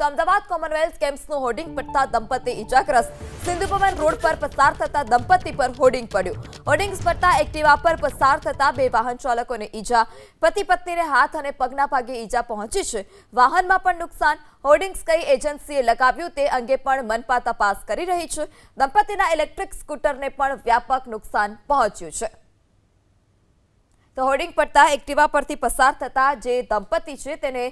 તો Ahmedabad Commonwealth ગેમ્સનું hoarding પડતા દંપતી ઇજાગ્રસ્ત. સિંધુભવન રોડ પર પસાર થતા દંપતી પર હોર્ડિંગ પડ્યું. હોર્ડિંગ્સ પડતા એક્ટિવા પર પસાર થતા બે વાહન ચાલકોને ઈજા. પતિ પત્નીને હાથ અને પગના ભાગે ઈજા પહોંચી છે. વાહનમાં પણ નુકસાન. હોર્ડિંગ્સ કઈ એજન્સીએ લગાવ્યું તે અંગે પણ મનપા તપાસ કરી રહી છે. દંપતીના ઇલેક્ટ્રિક સ્કૂટરને પણ વ્યાપક નુકસાન પહોંચ્યું છે. તો હોર્ડિંગ પડતા એક્ટિવા પરથી પસાર થતા જે દંપતી છે તેને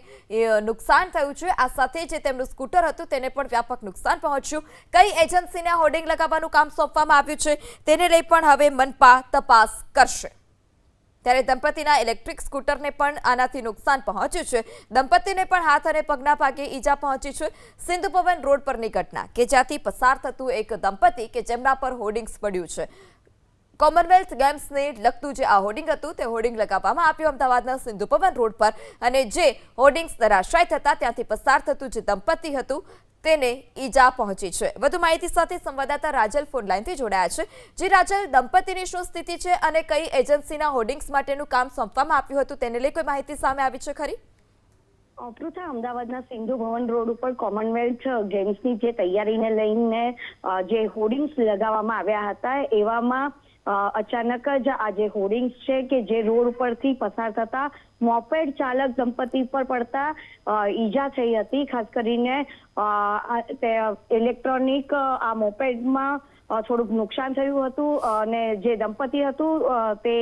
નુકસાન થયું છે. આ સાથે જે તેમનું સ્કૂટર હતું તેને પણ વ્યાપક નુકસાન પહોંચ્યું. કઈ એજન્સીને હોર્ડિંગ લગાવવાનું કામ સોંપવામાં આવ્યું છે તેને લઈ પણ હવે મનપા તપાસ કરશે. ત્યારે દંપતીના ઇલેક્ટ્રિક સ્કૂટરને પણ આનાથી નુકસાન પહોંચ્યું છે. દંપતીને પણ હાથ અને પગના ભાગે ઈજા પહોંચી છે. સિંધુ ભવન રોડ પરની ઘટના કે જ્યાંથી પસાર થતું એક દંપતી કે જેમના પર હોર્ડિંગ્સ પડ્યું છે. કોમનવેલ્થ ગેમ્સને લગતું જે આ હોર્ડિંગ હતું, તે હોર્ડિંગ લગાવવામાં આવ્યું અમદાવાદના સિંધુ ભવન રોડ પર. અને જે હોર્ડિંગ્સ ધરાશાય થતા, ત્યાંથી પસાર થતું જે દંપતી હતું, તેને ઈજા પહોંચી છે. વધુ માહિતી સાથે સંવાદદાતા રાજલ ફોન લાઈનથી જોડાયા છે. જે રાજલ, દંપતીની શું સ્થિતિ છે અને કઈ એજન્સીના હોર્ડિંગ્સ માટેનું કામ સોંપવામાં આવ્યું હતું, તેને લઈ કોઈ માહિતી સામે આવી છે ખરી? પૃથા, અમદાવાદના સિંધુ ભવન રોડ ઉપર કોમનવેલ્થ ગેમ્સની જે તૈયારીને લઈને જે હોર્ડિંગ્સ લગાવવામાં આવ્યા હતા, એવામાં અચાનક જ આ જે હોર્ડિંગ્સ છે કે જે રોડ ઉપરથી પસાર થતા મોપેડ ચાલક દંપતી પર પડતા ઈજા થઈ હતી. ખાસ કરીને ઇલેક્ટ્રોનિક આ મોપેડમાં થોડુંક નુકસાન થયું હતું અને જે દંપતી હતું તે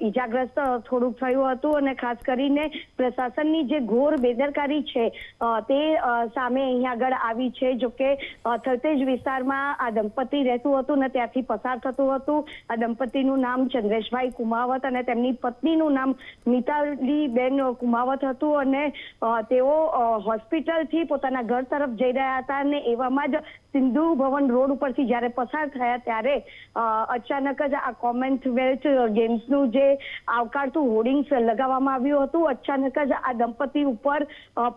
ઈજાગ્રસ્ત થોડુંક થયું હતું અને ખાસ કરીને પ્રશાસનની જે ઘોર બેદરકારી છે તે સામે અહીંયા આગળ આવી છે. જોકે થલતેજ વિસ્તારમાં આ દંપતી રહેતું હતું ને ત્યાંથી પસાર થતું હતું. આ દંપતીનું નામ ચંદ્રેશભાઈ કુમાવત અને તેમની પત્નીનું નામ મિતાલીબેન કુમાવત હતું અને તેઓ હોસ્પિટલથી પોતાના ઘર તરફ જઈ રહ્યા હતા અને એવામાં જ સિંધુ ભવન રોડ ઉપરથી જ્યારે પસાર થયા ત્યારે અચાનક જ આ કોમનવેલ્થ ગેમ્સનું જે આવકારતું હોર્ડિંગ્સ લગાવવામાં આવ્યું હતું. અચાનક જ આ દંપતી ઉપર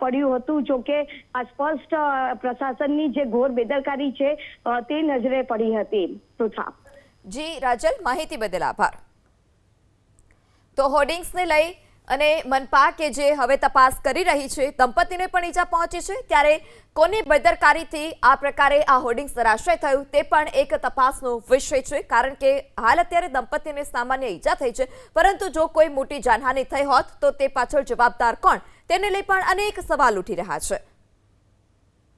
પડ્યું હતું. જો કે આ સ્પષ્ટ પ્રશાસનની જે ઘોર બેદરકારી છે તે નજરે પડી હતી. પૃથા જી, રાજલ, માહિતી બદલ આભાર. તો હોર્ડિંગ્સને લઈ અને મનપા કે જે હવે તપાસ કરી રહી છે, દંપતીને પણ ઈજા પહોંચી છે, ત્યારે કોની બેદરકારીથી આ પ્રકારે આ હોર્ડિંગ્સ ધરાશય થયું તે પણ એક તપાસનો વિષય છે, કારણ કે હાલ અત્યારે દંપતીને સામાન્ય ઈજા થઈ છે, પરંતુ જો કોઈ મોટી જાનહાનિ થઈ હોત તો તે પાછળ જવાબદાર કોણ? તેને લઈ પણ અનેક સવાલ ઉઠી રહ્યા છે.